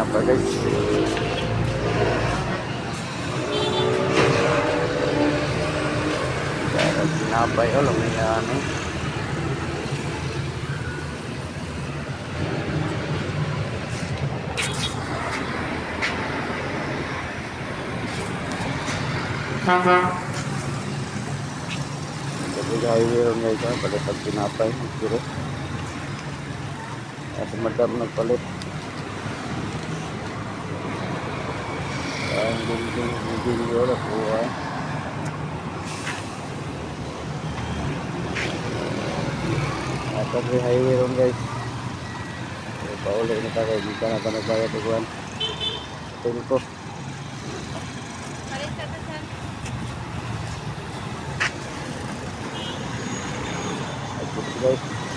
tinapay guys. Kaya tinapay, oh, lumiyan eh. Kasi highway ron guys, ah, palit ang tinapay, siguro. At madam nagpalit. video là của Tapi highway ron guys. Paulit na tayo guys. Dito na panagbayad ko yan. Tulo ko. Palit ka pa saan? Guys.